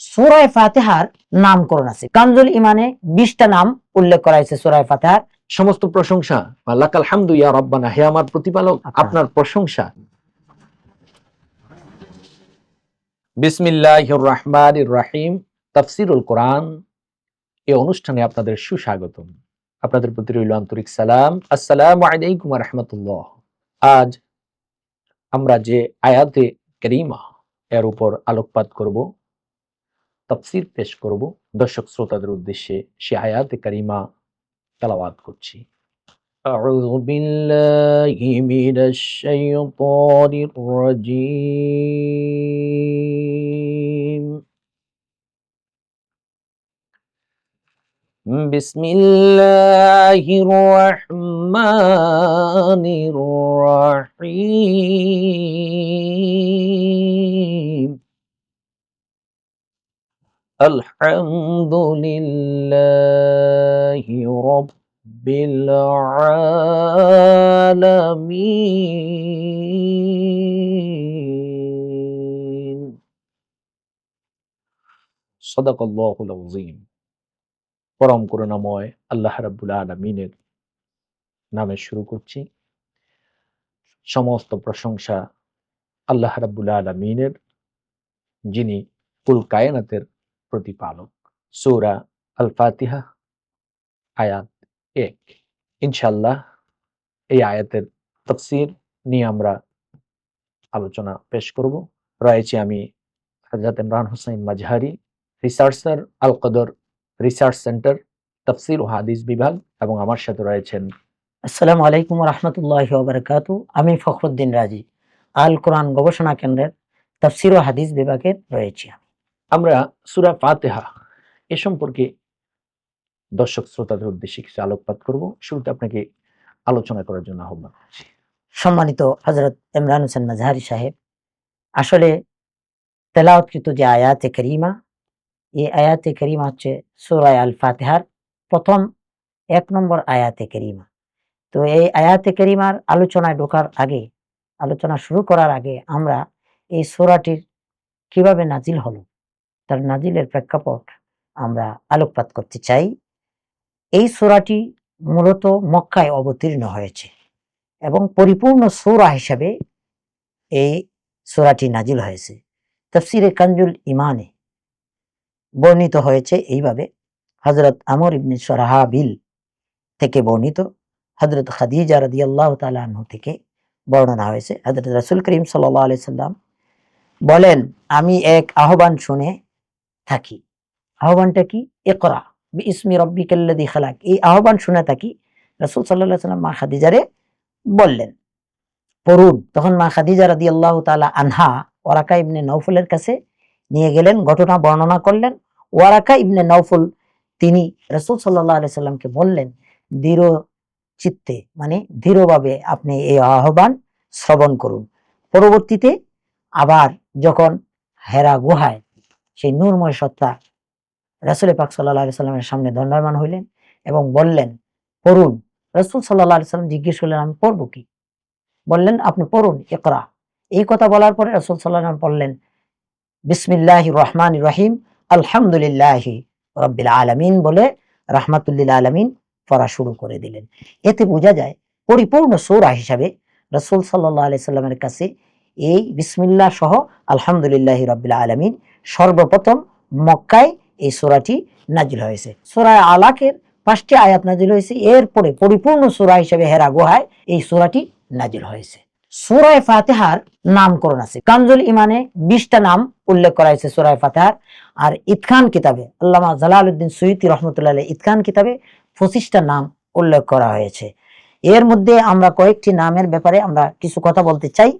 সুরায় ফাতেহার নামকরণ আছে। কানজুল ইমানে বিশটা নাম উল্লেখ করা হয়েছে সুরায় ফাতেহার। সমস্ত প্রশংসা আল্লাহ হামদু ইয়া রব্বানা হে আমার প্রতিপালক আচ্ছা। আপনার প্রশংসা। বিসমিল্লাহির রহমানির রহিম তাফসিরুল কোরআন এই অনুষ্ঠানে আপনাদের সুস্বাগতম। আপনাদের প্রতি রইল আন্তরিক সালাম। আসসালামু আলাইকুম ওয়া রাহমাতুল্লাহ। আজ আমরা যে আয়াতে করিমা এর উপর আলোকপাত করব তাফসির পেশ করব দর্শক শ্রোতাদের উদ্দেশ্যে সে আয়াতে করিমা তেলাওয়াত করছি أعوذ بالله من الشيطان الرجيم بسم الله الرحمن الرحيم الحمد لله رب العالمين صدق الله العظيم পরম করুণাময় আল্লাহ রাব্বুল আলামিনের নামে শুরু করছি সমস্ত প্রশংসা আল্লাহ রাব্বুল আলামিনের যিনি কুল কায়নাতের প্রতিপালক। সূরা আল ফাতিহা আয়াত এক। ইনশাল্লাহ এই আয়াতের তফসির নিয়ে আমরা আলোচনা পেশ করব। রয়েছে আমি Hazrat Imran Hossain Mazhari, researcher Al Qadr research centre, তফসির ও হাদিস বিভাগ এবং আমার সাথে রয়েছেন আসসালামু আলাইকুম রহমতুল্লাহ বারকাতু আমি ফখরুদ্দিন রাজি আল কোরআন গবেষণা কেন্দ্রের তফসির ও হাদিস বিভাগের রয়েছি আমরা সুরা ফাতেহা এ সম্পর্কে দর্শক শ্রোতাদের উদ্দেশ্যে কিছু আলোকপাত করব। শুরুতে আপনাকে আলোচনা করার জন্য আহ্বান করছি। সম্মানিত হজরত ইমরান হোসেন মাজহারি সাহেব, আসলে তেলাওয়াতকৃত যে আয়াতে করিমা এই আয়াতে করিমা হচ্ছে সুরায় আল ফাতেহার প্রথম এক নম্বর আয়াতে করিমা। তো এই আয়াতে করিমার আলোচনায় ঢোকার আগে, আলোচনা শুরু করার আগে আমরা এই সোরাটির কীভাবে নাজিল হলো? তার নাজিলের প্রেক্ষাপট আমরা আলোকপাত করতে চাই। এই সূরাটি মূলত মক্কায় অবতীর্ণ হয়েছে এবং পরিপূর্ণ সূরা হিসাবে এই সোরাটি নাজিল হয়েছে। তফসিরে কাঞ্জুল ইমানে বর্ণিত হয়েছে এইভাবে হজরত আমর ইবনে সরাহাবিল থেকে বর্ণিত হজরত খাদিজা রাদিয়াল্লাহু তাআলা আনহু থেকে বর্ণনা হয়েছে। হজরত রসুল করিম আলাইহি সাল্লাম বলেন, আমি এক আহ্বান শুনে থাকি। আহ্বানটা কি? ইকরা, বিইসমি রব্বিকাল্লাযী খালাক। এই আহ্বান শুনে থাকি রাসূল আলাইহি সাল্লাম মা খাদিজারে বললেন, পড়ুন। তখন মা খাদিজা রাদি আল্লাহ তাআলা আনহা ওয়ারাকা ইবনে নৌফুলের কাছে নিয়ে গেলেন, ঘটনা বর্ণনা করলেন। ওয়ারাকা ইবনে নৌফুল তিনি রাসূল সাল্লাল্লাহু আলাইহি সাল্লামকে বললেন, দৃঢ় চিত্তে মানে দৃঢ়ভাবে আপনি এই আহ্বান শ্রবণ করুন। পরবর্তীতে আবার যখন হেরা গুহায় সেই নূরময় সত্তা রাসূল পাক সাল্লাল্লাহু আলাইহি সাল্লামের সামনে দণ্ডায়মান হইলেন এবং বললেন, পড়ুন। রাসূল সাল্লাল্লাহু আলাইহি সাল্লাম জিজ্ঞেস করলেন, আমি পড়ব কি? বললেন, আপনি পড়ুন, ইকরা। এই কথা বলার পরে রাসূল সাল্লাম বললেন, বিসমিল্লাহির রহমানির রহিম, আলহামদুলিল্লাহি রাব্বিল আলামিন বলে রাহমাতুল্লিল আলমিন পড়া শুরু করে দিলেন। এতে বোঝা যায়, পরিপূর্ণ সূরা হিসাবে রসুল সাল্লাল্লাহু আলাইহি সাল্লামের কাছে এই বিসমিল্লাহ সহ আলহামদুলিল্লাহি রাব্বিল আলামিন সর্বপ্রথম মক্কায় এই সোরাটি নাজিল হয়েছে। সূরা আলাকের পাঁচটি আয়াত নাজিল হয়েছে। এরপরে পরিপূর্ণ সূরা হিসেবে হেরা গুহায় এই সোরাটি নাজিল হয়েছে। সূরায়ে ফাতেহার নামকরণ আছে। কানজুল ইমানে বিশটা নাম উল্লেখ করা হয়েছে সূরায়ে ফাতেহার। আর ইতখান কিতাবে, আল্লামা জালালউদ্দিন সুয়ুতি রহমতুল্লাহ ইতখান কিতাবে পঁচিশটা নাম উল্লেখ করা হয়েছে। এর মধ্যে আমরা কয়েকটি নামের ব্যাপারে আমরা কিছু কথা বলতে চাই।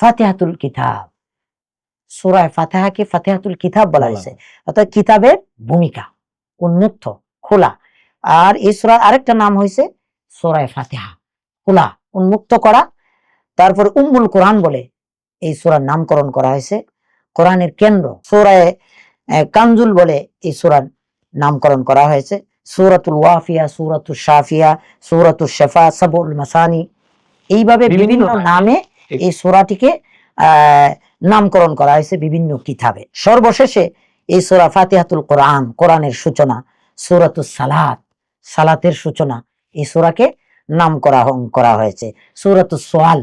ফাতেহাতুল কিতাব। সূরায়ে ফাতিহাকে ফাতিহাতুল কিতাব বলা হয়েছে। অর্থাৎ কিতাবের ভূমিকা উন্মুক্ত খোলা। আর এই সূরার আরেকটা নাম হয়েছে সূরায়ে ফাতিহা। খোলা উন্মুক্ত করা। তারপর উম্মুল কোরআন বলে এই সূরার নামকরণ করা হয়েছে। কোরআনের কেন্দ্র সূরায়ে কানজুল বলে এই সূরার নামকরণ করা হয়েছে। সূরাতুল ওয়াফিয়া সূরাতুল শাফিয়া সূরাতুল শাফা সাবুল মাসানি। এইভাবে বিভিন্ন নামে এই সূরাটিকে নামকরণ করা হয়েছে বিভিন্ন কিতাবে। সর্বশেষে এই সূরা ফাতিহাতুল কোরআন, কোরআনের সূচনা, সূরাতুস সালাত, সালাতের সূচনা, এই সূরাকে নাম করা করা হয়েছে। সূরাতুস সোয়াল,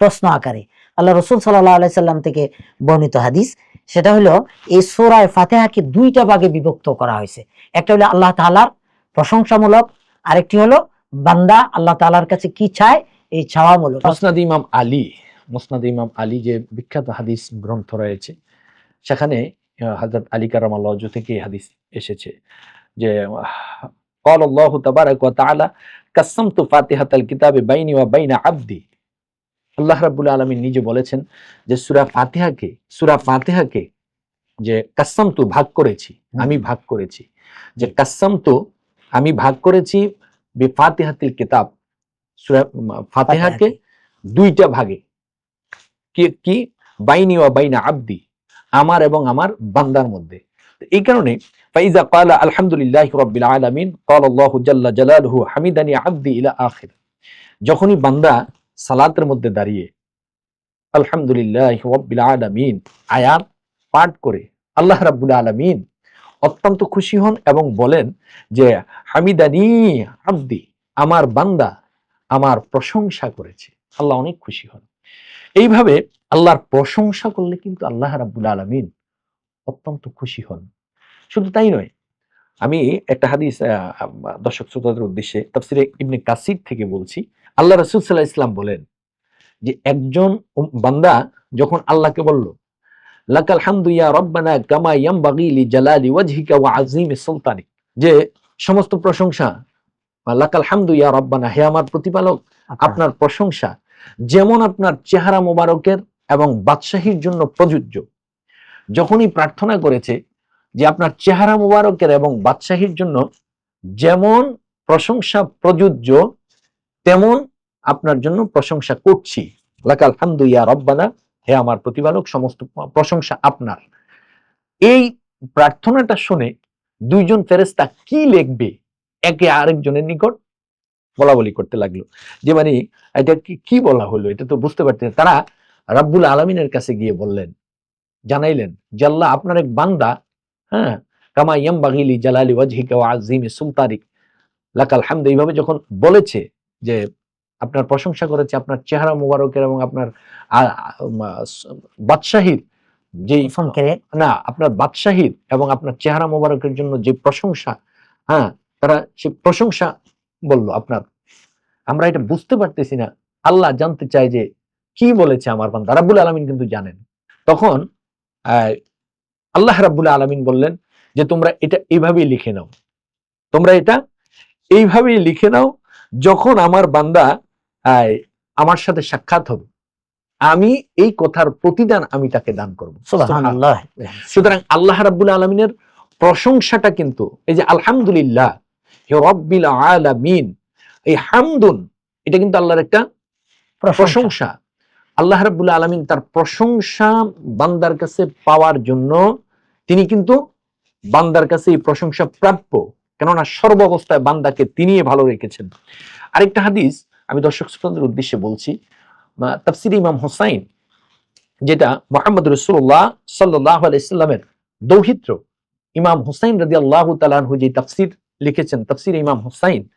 প্রশ্ন আকারে। আল্লাহ রসুল সাল্লাহ আলাইসাল্লাম থেকে বর্ণিত হাদিস, সেটা হলো এই সূরায় ফাতিহাকে দুইটা ভাগে বিভক্ত করা হয়েছে। একটা হলো আল্লাহ তাআলার প্রশংসামূলক, আরেকটি হলো বান্দা আল্লাহ তাআলার কাছে কি চায়, এই চাওয়ামূলক। মুসনাদ ইমাম আলী। মুসনাদ ইমাম আলী যে বিখ্যাত হাদিস গ্রন্থ রয়েছে সেখানে হজরত আলী কারাম আল্লাহ থেকে এই হাদিস এসেছে যে قال الله تبارك وتعالى قسمت فاتحة الكتاب بيني وبين عبدي আল্লাহ রাব্বুল আলামিন নিজে বলেছেন যে সূরা ফাতিহাকে সূরা ফাতিহাকে যে কাসামতু ভাগ করেছি আমি ভাগ করেছি যে কাসামতু আমি ভাগ করেছি বিফাতিহাতিল কিতাব সূরা ফাতিহাকে দুইটা ভাগে কি কি? বাইনি ওয়া বাইনা আব্দি। আমার এবং আমার বান্দার মধ্যে। এই কারণে ফাইজা ক্বালা আলহামদুলিল্লাহি রাব্বিল আলামিন ক্বালা আল্লাহু জাল্লা জালালুহু হামিদানি আব্দি ইলা আখির। যখনই বান্দা সালাতের মধ্যে দাঁড়িয়ে আলহামদুলিল্লাহি রাব্বিল আলামিন আয়াত পাঠ করে, আল্লাহ রাব্বুল আলামিন অত্যন্ত খুশি হন এবং বলেন যে, হামিদানি আব্দি, আমার বান্দা আমার প্রশংসা করেছে। আল্লাহ অনেক খুশি হন। এইভাবে আল্লাহর প্রশংসা করলে কিন্তু আল্লাহ রাব্বুল আলামিন অত্যন্ত খুশি হন। শুধু তাই নয় আমি একটা হাদিস দর্শক শ্রোতাদের উদ্দেশ্যে তাফসিরে ইবনে কাসির থেকে বলছি। আল্লাহ রাসূল আলাইহি ইসলাম বলেন যে একজন বান্দা যখন আল্লাহকে বলল লাকাল হামদু ইয়া রব্বানা কামা ইয়ামবাগি লি জালালি ওয়াজহিকা ওয়া আযীমি সুলতানিক যে সমস্ত প্রশংসা লাকাল হামদু ইয়া রব্বানা হে আমার প্রতিপালক আপনার প্রশংসা যেমন আপনার চেহারা মোবারকের এবং বাদশাহীর জন্য প্রযোজ্য। যখনই প্রার্থনা করেছে যে আপনার চেহারা মোবারকের এবং বাদশাহীর জন্য যেমন প্রশংসা প্রযোজ্য, তেমন আপনার জন্য প্রশংসা করছি। লাকাল হামদু ইয়া রব্বানা, হে আমার প্রতিপালক, সমস্ত প্রশংসা আপনার। এই প্রার্থনাটা শুনে দুইজন ফেরেস্তা কি লিখবে? একে আরেকজনের নিকট বলা বলি করতে লাগল। যে মানে এটা কি কি বলা হলো? এটা তো বুঝতে পারতেন তারা রাব্বুল আলমিনের কাছে গিয়ে বললেন জানাইলেন আল্লাহ আপনার এক বান্দা হ্যাঁ কামা ইয়াম বাগিলি জালালি ওয়াজহিকা ওয়া আযীমি সুলতানিক লাকাল হামদ। এইভাবে যখন বলেছে যে আপনার প্রশংসা করেছে আপনার চেহারা মোবারকের এবং আপনার বাদশাহীর যে না আপনার বাদশাহীর এবং আপনার চেহারা মোবারকের জন্য যে প্রশংসা হ্যাঁ তারা সে প্রশংসা বলল আপনার। আমরা এটা বুঝতে পারতেছি না। আল্লাহ জানতে চায় যে কি বলেছে আমার বান্দা। রাব্বুল আলামিন কিন্তু জানেন। তখন আল্লাহ রাব্বুল আলামিন বললেন যে তোমরা এটা এইভাবেই লিখে নাও। তোমরা এটা এইভাবেই লিখে নাও যখন আমার বান্দা আমার সাথে সাক্ষাৎ হবে। আমি এই কথার প্রতিদান আমি তাকে দান করব। সুতরাং আল্লাহ রাব্বুল আলমিনের প্রশংসাটা কিন্তু এই যে আলহামদুলিল্লাহ হে রব্বিল আলামিন এই হামদুন এটা কিন্তু আল্লাহর একটা প্রশংসা। আল্লাহ রাব্বুল আলামিন তার প্রশংসা বান্দার কাছে পাওয়ার জন্য তিনি কিন্তু বান্দার কাছে এই প্রশংসা প্রাপ্য। কেননা সর্বাবস্থায় বান্দাকে তিনি ভালো রেখেছেন। আরেকটা হাদিস আমি দর্শক শ্রোতাদের উদ্দেশ্যে বলছি। তাফসির ইমাম হোসাইন যেটা মোহাম্মদ রসুল্লাহ সাল্লাহ আলাইস্লামের দৌহিত্র। ইমাম হুসাইন রাজি আল্লাহ তালানহু যে তাফসির লিখেছেন তফসির ইমাম হুসাইন।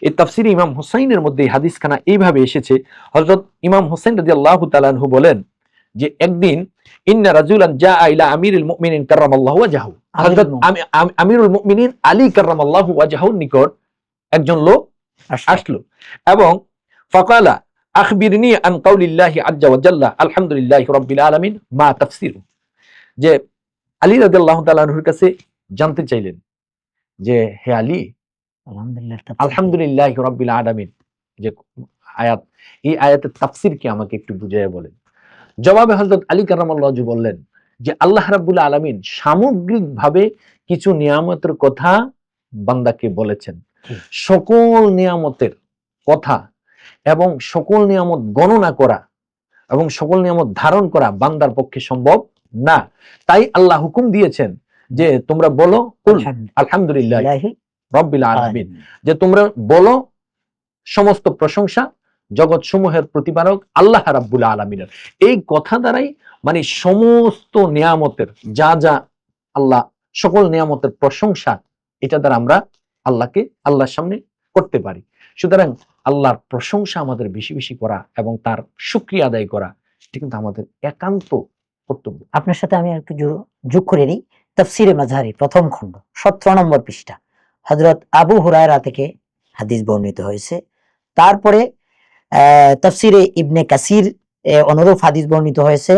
এই তাফসির ইমাম হুসাইনের মধ্যে এই হাদিসখানা এইভাবে এসেছে হযরত ইমাম হুসাইন রাজি আল্লাহ তালানহু বলেন যে একদিন ইন্না রাজুলান জা ইলা আমিরুল মুমিনিন কাররামাল্লাহু ওয়াজহাহু। হযরত আমি- আমি- আমিরুল মুমিনিন আলী কাররামাল্লাহু ওয়াজহাহুর নিকট একজন লোক আসলো। এবং ফাকালা আখবিরনি আন কাউলিল্লাহি আজ্জা ওয়া জাল্লা আলহামদুলিল্লাহি রাব্বিল আলামিন মা তাফসিরু যে আলী রাদিয়াল্লাহু তাআলা আনহুর কাছে জানতে চাইলেন। যে হে আলী আলহামদুলিল্লাহ রাব্বিল যে আয়াত এই আয়াতের তাফসীর কি আমাকে একটু বুঝিয়ে বলেন। জবাবে হযরত আলী কারামাল্লাহু বললেন যে আল্লাহ রাব্বুল আলামিন সামগ্রিকভাবে কিছু নিয়ামতের কথা বান্দাকে বলেছেন। সকল নিয়ামতের কথা এবং সকল নিয়ামত গণনা করা এবং সকল নিয়ামত ধারণ করা বান্দার পক্ষে সম্ভব না। তাই আল্লাহ হুকুম দিয়েছেন যে তোমরা বলো আলহামদুলিল্লাহ রব্বিল আলামিন। যে তোমরা বলো সমস্ত প্রশংসা জগৎ সমূহের প্রতিপালক আল্লাহ রাব্বুল আলমিনের। এই কথা দ্বারাই মানে সমস্ত নিয়ামতের যা যা আল্লাহ সকল নিয়ামতের প্রশংসা এটা দ্বারা আমরা আল্লাহকে আল্লাহর সামনে করতে পারি। সুতরাং আল্লাহর প্রশংসা আমাদের বেশি বেশি করা এবং তার সুক্রিয়া আদায় করা এটা কিন্তু আমাদের একান্ত কর্তব্য। আপনার সাথে আমি একটু যোগ করে নিই। তফসিরে মাঝারি প্রথম খণ্ড, সতেরো নম্বর পৃষ্ঠা। হজরত আবু হুরায়রা থেকে হাদিস বর্ণিত হয়েছে। তারপরে তফসিরে ইবনে কাসির অনুরূপ হাদিস বর্ণিত হয়েছে।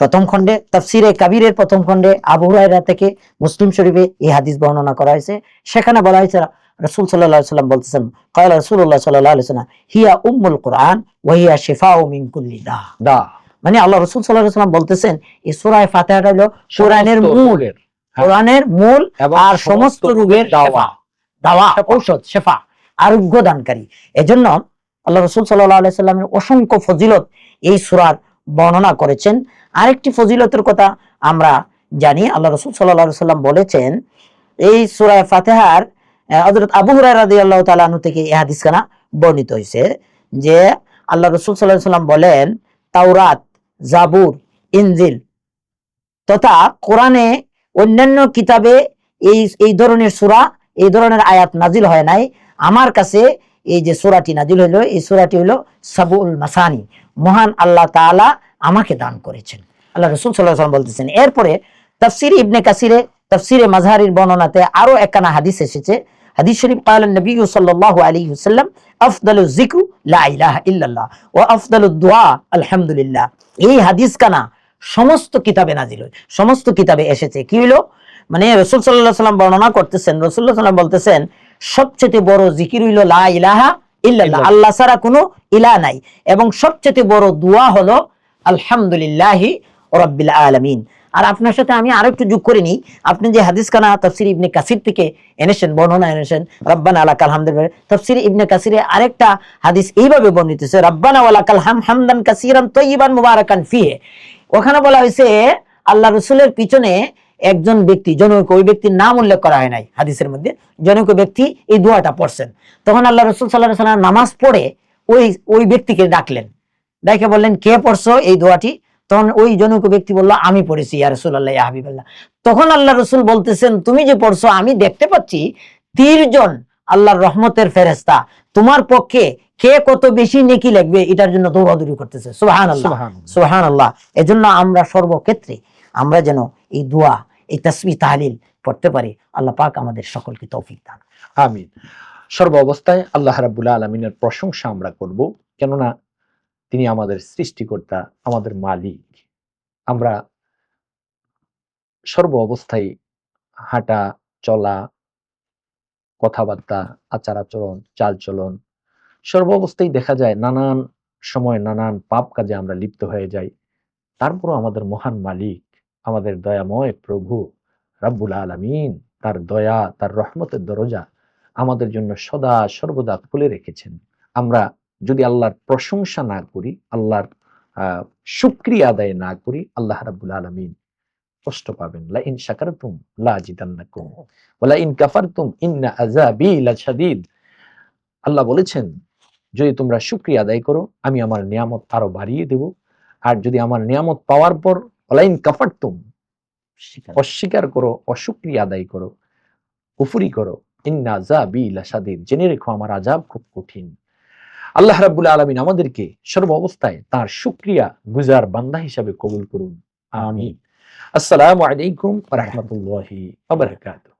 প্রথম খণ্ডে, তফসিরে কাবিরের প্রথম খণ্ডে আবু হুরায়রা থেকে মুসলিম শরীফে এই হাদিস বর্ণনা করা হয়েছে। সেখানে বলা হয়েছে, রসুল সাল্লাহ সাল্লাম বলতেছেন কয়লা রসুল্লাহ সাল্লাহ সাল্লাম হিয়া উম্মুল কোরআন ওয়াহিয়া শেফা ও মিনকুল্লি দাহ। দা মানে আল্লাহ রসুল সাল্লাহ সাল্লাম বলতেছেন এই সুরায় ফাতেহাটা হলো কোরআনের মূল হ্যাঁ। কোরআনের মূল আর সমস্ত রোগের দাওয়া। দাওয়া ঔষধ শেফা আরোগ্য দানকারী এজন্য আল্লাহ রসুল সাল্লাহ সাল্লামের অসংখ্য ফজিলত এই সুরার বর্ণনা করেছেন। আরেকটি ফজিলতের কথা আমরা জানি আল্লাহ রসুল সাল্লাহ সাল্লাম বলেছেন এই সুরায় ফাতেহার হজরত আবু হুরায় রাদি আল্লাহ তালু থেকে এই হাদিস খানা বর্ণিত হয়েছে যে আল্লাহ রসুল সাল্লাহ সাল্লাম বলেন তাওরাত জাবুর, ইনজিল। তথা কোরআনে অন্যান্য কিতাবে এই এই ধরনের সূরা, এই ধরনের আয়াত নাজিল হয় নাই। আমার কাছে এই যে সুরাটি নাজিল হলো এই সুরাটি হলো সাবুল মাসানি। মহান আল্লাহ তাআলা আমাকে দান করেছেন। আল্লাহ রসুল সাল্লাহ বলতেছেন, এরপরে তাফসির ইবনে কাসিরে, তাফসিরে মাঝহারির বর্ণনাতে আরও একখানা হাদিস এসেছে। হাদিস শরীফ قال النبي صلى الله عليه وسلم افضل الذكر لا اله الا الله وافضل الدعاء الحمد لله এই হাদিস কানা সমস্ত কিতাবে নাজিল হয় সমস্ত কিতাবে এসেছে কি হলো মানে রসুল সাল্লাহ সাল্লাম বর্ণনা করতেছেন রসুল্লাহ সাল্লাম বলতেছেন সবচেয়ে বড় জিকির হইল লা ইলাহা ইল্লাল্লাহ ইল্লাল্লাহ। আল্লাহ ছাড়া কোনো ইলা নাই এবং সবচেয়ে বড় দোয়া হলো আলহামদুলিল্লাহি রাব্বিল আলামিন আর আপনার সাথে আমি আরও একটু যোগ করে নিই। আপনি যে হাদিস খানা তাফসির ইবনে কাসির থেকে এনেছেন, বর্ণনা এনেছেন, রব্বানা আলাকাল হামদুলিল্লাহ তাফসির ইবনে কাসিরে আরেকটা হাদিস এইভাবে বর্ণিত হয়েছে, রব্বানা ওয়ালাকাল হাম হামদান কাসিরান তৈয়িবান মুবারাকান ফিহে। ওখানে বলা হয়েছে, আল্লাহ রসুলের পিছনে একজন ব্যক্তি, জনৈক, ওই ব্যক্তির নাম উল্লেখ করা হয় নাই হাদিসের মধ্যে, জনৈক ব্যক্তি এই দোয়াটা পড়ছেন। তখন আল্লাহ রসুল সাল্লাহ সাল্লাম নামাজ পড়ে ওই ওই ব্যক্তিকে ডাকলেন। ডাকে বললেন, কে পড়ছো এই দোয়াটি? তখন ওই জনৈক ব্যক্তি বলল আমি পড়েছি ইয়া রসুল্লাহ ইয়া হাবিবাল্লাহ। তখন আল্লাহ রসুল বলতেছেন তুমি যে পড়ছো আমি দেখতে পাচ্ছি তীরজন আল্লাহর রহমতের ফেরেস্তা তোমার পক্ষে কে কত বেশি নেকি লাগবে এটার জন্য দৌড়াদৌড়ি করতেছে। সুবাহান আল্লাহ। সুহান আল্লাহ এজন্য আমরা সর্বক্ষেত্রে আমরা যেন এই দোয়া এই তসবি তাহলিল পড়তে পারি। আল্লাহ পাক আমাদের সকলকে তৌফিক দান। আমিন। সর্ব অবস্থায় আল্লাহ রাবুল্লাহ আলমিনের প্রশংসা আমরা করব। কেননা তিনি আমাদের সৃষ্টিকর্তা, আমাদের মালিক। আমরা সর্ব অবস্থায় হাঁটা, চলা, কথাবার্তা, আচার আচরণ চালচলন সর্ব অবস্থায় দেখা যায় নানান সময় নানান পাপ কাজে আমরা লিপ্ত হয়ে যাই। তারপরও আমাদের মহান মালিক, আমাদের দয়াময় প্রভু, রাব্বুল আলামিন, তার দয়া, তার রহমতের দরজা আমাদের জন্য সদা সর্বদা খুলে রেখেছেন। আমরা যদি আল্লাহর প্রশংসা না করি আল্লাহর আহ শুক্রিয়া আদায় না করি আল্লাহ রাব্বুল আলামিন কষ্ট পাবেন। লা ইন শাকারতুম লা আজিদান্নাকুম ওয়ালা ইন কাফারতুম ইন্না আযাবি লাশাদীদ। আল্লাহ বলেছেন যদি তোমরা শুক্রিয়া আদায় করো আমি আমার নিয়ামত আরও বাড়িয়ে দেব। আর যদি আমার নিয়ামত পাওয়ার পর ওয়ালা ইন কাফারতুম অস্বীকার করো। অশুক্রিয়া আদায় করো কুফুরি করো ইন্না আযাবি লাশাদীদ। জেনে রেখো আমার আজাব খুব কঠিন। আল্লাহ রাবুল আলামিন আমাদেরকে সর্ব অবস্থায় তার শুক্রিয়া গুজার বান্দা হিসাবে কবুল করুন। আমিন। আসসালামু আলাইকুম রহমতুল্লাহ বারাকাতুহু।